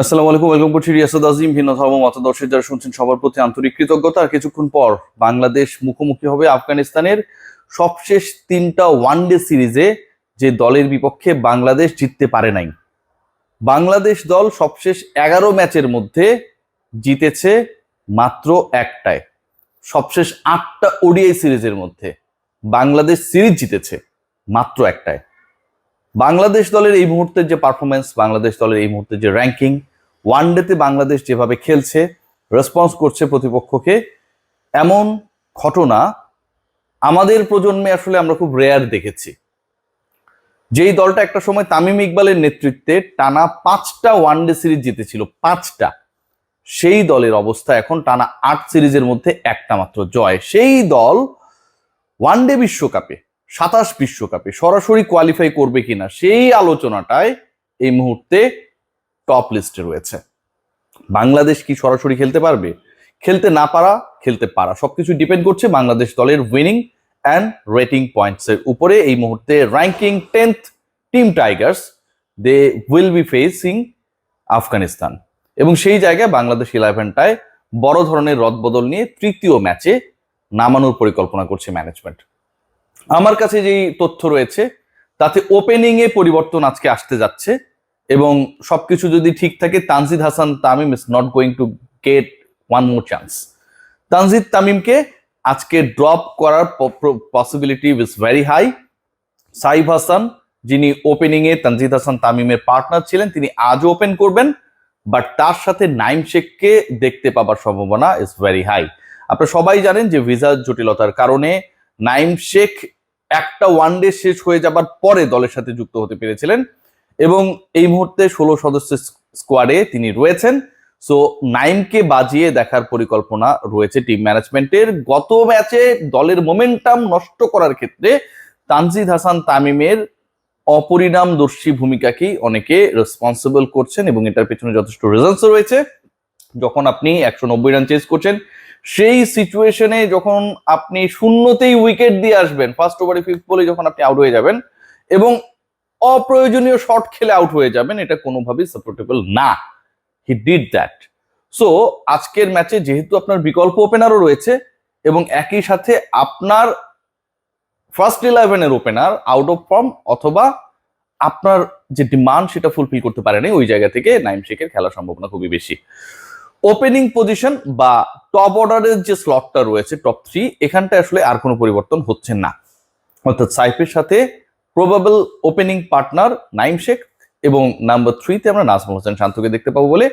আসসালামু আলাইকুম, ওয়েলকাম করছি রিয়াসাদ আজিম। ভিন্ন ধর্ম মতাদর্শী যারা শুনছেন সবার প্রতি আন্তরিক কৃতজ্ঞতা। আর কিছুক্ষণ পর বাংলাদেশ মুখোমুখি হবে আফগানিস্তানের সবশেষ তিনটা ওয়ানডে সিরিজে যে দলের বিপক্ষে বাংলাদেশ জিততে পারে নাই। বাংলাদেশ দল সবশেষ এগারো ম্যাচের মধ্যে জিতেছে মাত্র একটায়। সবশেষ আটটা ওডিআই সিরিজের মধ্যে বাংলাদেশ সিরিজ জিতেছে মাত্র একটায়। বাংলাদেশ দলের এই মুহূর্তের যে পারফরমেন্স বাংলাদেশ দলের এই মুহূর্তে যে র্যাঙ্কিং ওয়ানডেতে বাংলাদেশ যেভাবে খেলছে রেসপন্স করছে প্রতিপক্ষকে, এমন ঘটনা আমাদের প্রজন্মে আসলে আমরা খুব রেয়ার দেখেছি। যেই দলটা একটা সময় তামিম ইকবালের নেতৃত্বে টানা পাঁচটা ওয়ানডে সিরিজ জিতেছিল, পাঁচটা। সেই দলের অবস্থা এখন টানা আট সিরিজের মধ্যে একটা মাত্র জয়। সেই দল ওয়ানডে বিশ্বকাপে, সাতাশ বিশ্বকাপে সরাসরি কোয়ালিফাই করবে কিনা, সেই আলোচনাটায় এই মুহূর্তে টপ লিস্টে রয়েছে। বাংলাদেশ কি সরাসরি খেলতে পারবে? খেলতে না পারা, খেলতে পারা। সবকিছু ডিপেন্ড করছে বাংলাদেশ দলের উইনিং অ্যান্ড রেটিং পয়েন্টস এর উপরে। এই মুহূর্তে ranking tenth team tigers they will be facing Afghanistan. এবং সেই জায়গায় বাংলাদেশ ইলেভেনটায় বড় ধরনের রদবদল নিয়ে তৃতীয় ম্যাচে নামানোর পরিকল্পনা করছে ম্যানেজমেন্ট আমার কাছে যেই তথ্য রয়েছে, তাতে ওপেনিং এ পরিবর্তন আজকে আসতে যাচ্ছে। এবং সবকিছু যদি ঠিক থাকে, Tanzid Hasan Tamim is not going to get one more chance Tanzid তামিমকে আজকে ড্রপ করার possibility is very high Saif Hasan, যিনি ওপেনিং এ তানজিদ হাসান তামিমের পার্টনার ছিলেন, তিনি আজও ওপেন করবেন বাট তার সাথে নাইম শেখকে দেখতে পাবার সম্ভাবনা ইজ ভেরি হাই আপনারা সবাই জানেন যে ভিসা জটিলতার কারণে নাইম শেখ একটা ওয়ানডে শেষ হয়ে যাবার পরে দলের সাথে যুক্ত হতে পেরেছিলেন। এবং এই মুহূর্তে ষোলো সদস্যের স্কোয়াডে তিনি রয়েছেন। সো নাইমকে বাজিয়ে দেখার পরিকল্পনা রয়েছে টিম ম্যানেজমেন্টের গত ম্যাচে দলের মোমেন্টাম নষ্ট করার ক্ষেত্রে তানজিদ হাসান তামিমের অপরিণামদর্শী ভূমিকাকেই অনেকে রেসপন্সিবল করছেন এবং এটার পেছনে যথেষ্ট রেজাল্টস রয়েছে। যখন আপনি একশো নব্বই রান চেস করছেন, সেই সিচুয়েশনে যখন আপনি শূন্যতেই উইকেট দিয়ে আসবেন ফার্স্ট ওভারে ফিফথ বলে যখন আপনি আউট হয়ে যাবেন এবং অপ্রয়োজনীয় শট খেলে আউট হয়ে যাবেন, এটা কোনোভাবেই সাপোর্টেবল না। হি ডিড দ্যাট সো আজকের ম্যাচে যেহেতু আপনার বিকল্প ওপেনারও রয়েছে, এবং একই সাথে আপনার ফার্স্ট ইলেভেনের ওপেনার আউট অফ ফর্ম অথবা আপনার যে ডিমান্ড সেটা ফুলফিল করতে পারেনি, ওই জায়গা থেকে নাইম শেখের খেলার সম্ভাবনা খুবই বেশি। ওপেনিং পজিশন বা টপ অর্ডারের যে স্লটটা রয়েছে টপ থ্রি এখানটায় আসলে আর কোনো পরিবর্তন হচ্ছে না। অর্থাৎ সাইফের সাথে probable opening partner Naim Sheikh এবং নাম্বার থ্রিতে আমরা নাজমুল হোসেন শান্তকে দেখতে পাবো বলে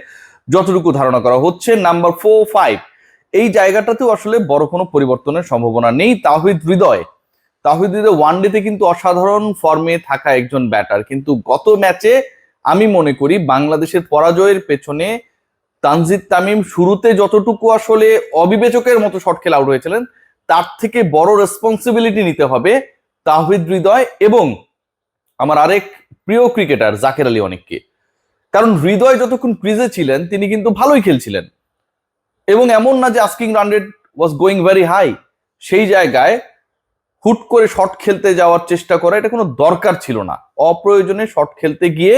যতটুকু ধারণা করা হচ্ছে। নাম্বার ফোর ফাইভ এই জায়গাটাতেও আসলে বড় কোনো পরিবর্তনের সম্ভাবনা নেই। তাহিদ হৃদয় তাহিদ হৃদয় ওয়ান ওয়ানডেতে কিন্তু অসাধারণ ফর্মে থাকা একজন ব্যাটার কিন্তু গত ম্যাচে আমি মনে করি বাংলাদেশের পরাজয়ের পেছনে তানজিদ তামিম শুরুতে যতটুকু আসলে অবিবেচকের মতো শট খেলে আউট হয়েছিলেন, তার থেকে বড় রেসপন্সিবিলিটি নিতে হবে তাহিদ হৃদয় এবং আমার আরেক প্রিয় ক্রিকেটার জাকের আলী অনেককে। কারণ হৃদয় যতক্ষণ ক্রিজে ছিলেন, তিনি কিন্তু ভালোই খেলছিলেন। এবং এমন না যে asking run rate was going very high সেই জায়গায় হুট করে শট খেলতে যাওয়ার চেষ্টা করা, এটা কোনো দরকার ছিল না। অপ্রয়োজনে শট খেলতে গিয়ে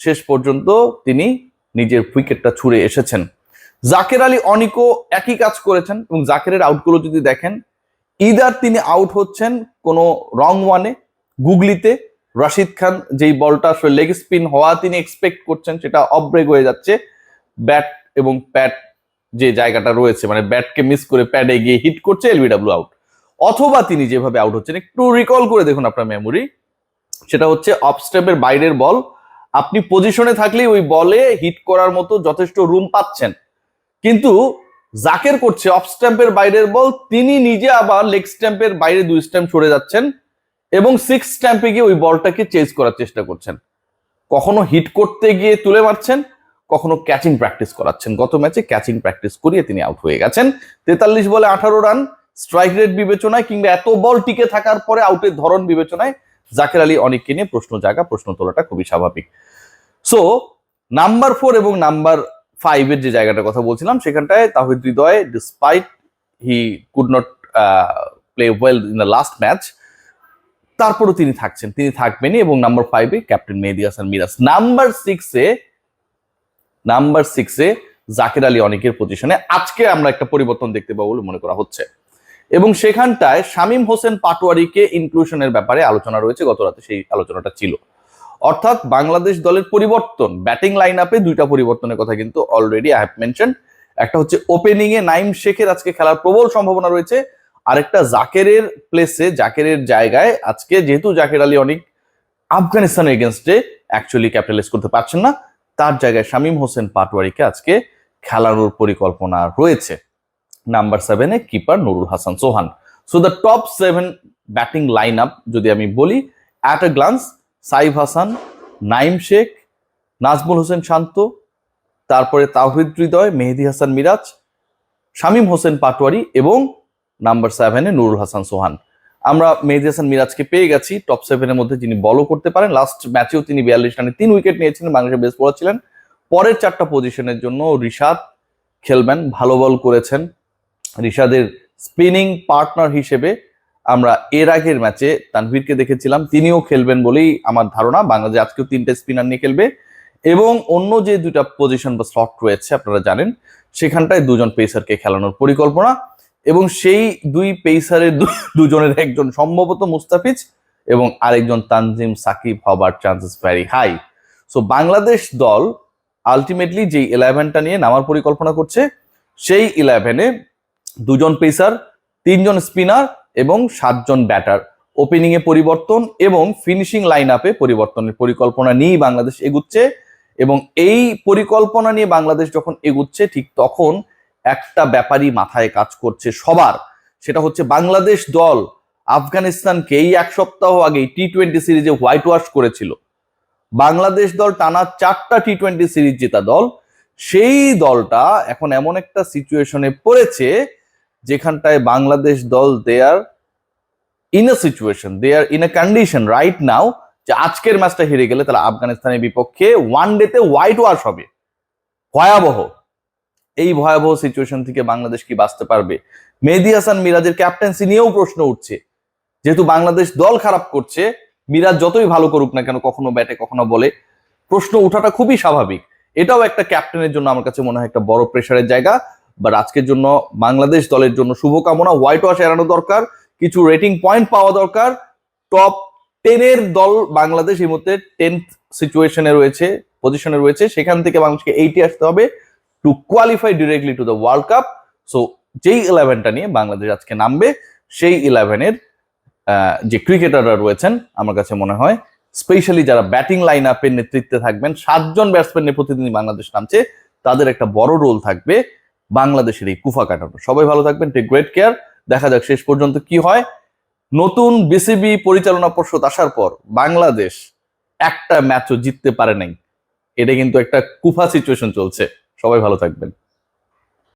শেষ পর্যন্ত তিনি নিজের উইকেটটা ছুড়ে এসেছেন। জাকের আলী অনিকও একই কাজ করেছেন এবং জাকেরের আউটগুলো যদি দেখেন ইদার তিনি আউট হচ্ছেন কোনো রং ওয়ানে গুগলিতে, রাশিদ খান যেই বলটা আসলে লেগ স্পিন হওয়া তিনি এক্সপেক্ট করছেন সেটা অব্রেক হয়ে যাচ্ছে। ব্যাট এবং প্যাট যে জায়গাটা রয়েছে মানে ব্যাটকে মিস করে প্যাডে গিয়ে হিট করছে এলবিডাব্লিউ আউট অথবা তিনি যেভাবে আউট হচ্ছেন, একটু রিকল করে দেখুন আপনার মেমোরি সেটা হচ্ছে অফ স্টেপের বাইরের বল আপনি পজিশনে থাকলেই ওই বলে হিট করার মতো যথেষ্ট রুম পাচ্ছেন। কিন্তু জাকের করছে অফ স্ট্যাম্পের বাইরের বল, তিনি নিজে আবার লেগ স্ট্যাম্পের বাইরে দুই স্ট্যাম্প সরে যাচ্ছেন এবং সিক্স স্ট্যাম্পে গিয়ে ওই বলটাকে চেজ করার চেষ্টা করছেন। কখনো হিট করতে গিয়ে তুলে মারছেন, কখনো ক্যাচিং প্র্যাকটিস করাচ্ছেন। গত ম্যাচে ক্যাচিং প্র্যাকটিস করিয়ে তিনি আউট হয়ে গেছেন। তেতাল্লিশ বলে আঠারো রান স্ট্রাইক রেট বিবেচনায় কিংবা এত বল টিকে থাকার পরে আউটের ধরন বিবেচনায় জাকের আলী অনেককে নিয়ে প্রশ্ন জায়গা প্রশ্ন তোলাটা খুবই স্বাভাবিক। সো নাম্বার ফোর এবং নাম্বার ফাইভের যে জায়গাটার কথা বলছিলাম, সেখানটায় Towhid Hridoy despite he could not play well in the last match তারপরও তিনি থাকছেন। তিনি থাকবেনই এবং নাম্বার ফাইভে ক্যাপ্টেন মেহেদি হাসান মিরাজ। নাম্বার সিক্সে নাম্বার সিক্সে জাকির আলী অনেকের পজিশনে আজকে আমরা একটা পরিবর্তন দেখতে পাবো বলে মনে করা হচ্ছে। এবং সেখানটায় শামীম হোসেন পাটোয়ারিকে ইনক্লুশনের ব্যাপারে আলোচনা রয়েছে, গত রাতে সেই আলোচনাটা ছিল। অর্থাৎ বাংলাদেশ দলের পরিবর্তন। ব্যাটিং লাইন আপে দুইটা পরিবর্তনের কথা কিন্তু অলরেডি আই হ্যাভ মেনশন একটা হচ্ছে ওপেনিং এ নাইম শেখের আজকে খেলার প্রবল সম্ভাবনা রয়েছে। আরেকটা জাকেরের প্লেসে জাকেরের জায়গায় আজকে যেহেতু জাকের আলী অনেক আফগানিস্তানের এগেনস্টে অ্যাকচুয়ালি ক্যাপিটালাইজ করতে পারছেন না, তার জায়গায় শামীম হোসেন পাটোয়ারিকে আজকে খেলানোর পরিকল্পনা রয়েছে। নাম্বার সেভেনে keeper Nurul Hasan Sohan so the top seven batting line up যদি আমি বলি at a glance Saif Hasan, Naim Sheikh, Najmul Hossain Shanto, তারপরে তাওহিদ হৃদয়, মেহেদি হাসান মিরাজ, শামীম হোসেন পাটোয়ারি এবং নাম্বার সেভেনে নুরুল হাসান সোহান। আমরা মেহেদি হাসান মিরাজকে পেয়ে গেছি টপ সেভেনের মধ্যে যিনি বলও করতে পারেন। লাস্ট ম্যাচেও তিনি বিয়াল্লিশ রানে তিন উইকেট নিয়েছিলেন বাংলাদেশের বেস্ট বোলার ছিলেন পরের চারটা পজিশনের জন্য রিশাদ খেলবেন, ভালো বল করেছেন। রিশাদের স্পিনিং পার্টনার হিসেবে আমরা এর আগের ম্যাচে তানভীরকে দেখেছিলাম, তিনিও খেলবেন বলেই আমার ধারণা। বাংলাদেশ আজকেও তিনটে স্পিনার নিয়ে খেলবে। এবং অন্য যে দুইটা পজিশন বা স্লট রয়েছে, আপনারা জানেন, সেখানটায় দুজন পেসারকে খেলানোর পরিকল্পনা। এবং সেই দুই পেসারের দুজনের একজন সম্ভবত মুস্তাফিজ এবং আরেকজন তানজিম সাকিব হবার chances very high so Bangladesh দল আলটিমেটলি যে ইলেভেনটা নিয়ে নামার পরিকল্পনা করছে, সেই ইলেভেনে দুজন পেসার তিনজন স্পিনার এবং সাতজন ব্যাটার। ওপেনিং এ পরিবর্তন এবং ফিনিশিং লাইন আপে পরিবর্তনের পরিকল্পনা নিয়েই বাংলাদেশ এগুচ্ছে এবং এই পরিকল্পনা নিয়ে বাংলাদেশ যখন এগুচ্ছে, ঠিক তখন একটা ব্যাপারই মাথায় কাজ করছে সবার। সেটা হচ্ছে বাংলাদেশ দল আফগানিস্তানকে এই এক সপ্তাহ আগে টি টোয়েন্টি সিরিজে হোয়াইট ওয়াশ করেছিল। বাংলাদেশ দল টানা চারটা টি টোয়েন্টি সিরিজ জেতা দল। সেই দলটা এখন এমন একটা সিচুয়েশনে পড়েছে যেখানটায় বাংলাদেশ দল they are in a situation they are in a condition right now যে আজকের ম্যাচটা হেরে গেলে তাহলে আফগানিস্তানের বিপক্ষে ওয়ান ডেতে হোয়াইট ওয়াশ হবে। ভয়াবহ। এই ভয়াবহ সিচুয়েশন থেকে বাংলাদেশ কি বাঁচতে পারবে? মেহেদি হাসান মিরাজের ক্যাপ্টেন্সি নিয়েও প্রশ্ন উঠছে। যেহেতু বাংলাদেশ দল খারাপ করছে, মিরাজ যতই ভালো করুক না কেন কখনো ব্যাটে কখনো বলে, প্রশ্ন ওঠাটা খুবই স্বাভাবিক। এটাও একটা ক্যাপ্টেনের জন্য আমার কাছে মনে হয় একটা বড় প্রেশারের জায়গা। বাট আজকের জন্য বাংলাদেশ দলের জন্য শুভকামনা। হোয়াইট ওয়াশ এড়ানো দরকার। কিছু রেটিং পয়েন্ট পাওয়া দরকার। টপ টেনের দল বাংলাদেশ এই মুহূর্তে টেন্থ সিচুয়েশনে রয়েছে পজিশনে রয়েছে। সেখান থেকে বাংলাদেশকে এইটি আসতে হবে to qualify directly to the world cup so যেই ইলেভেনটা নিয়ে বাংলাদেশ আজকে নামবে, সেই ইলেভেনের যে ক্রিকেটাররা রয়েছেন, আমার কাছে মনে হয় স্পেশালি যারা ব্যাটিং লাইন আপের নেতৃত্বে থাকবেন, সাতজন ব্যাটসম্যান নিয়ে প্রতিদিন বাংলাদেশ নামছে, তাদের একটা বড় রোল থাকবে। বাংলাদেশের এই কুফা কাটানো। সবাই ভালো থাকবেন টেক গ্রেট কেয়ার দেখা যাক শেষ পর্যন্ত কি হয়। নতুন বিসিবি পরিচালনা পর্ষদ আসার পর বাংলাদেশ একটা ম্যাচও জিততে পারে নাই। এটা কিন্তু একটা কুফা সিচুয়েশন চলছে। সবাই ভালো থাকবেন।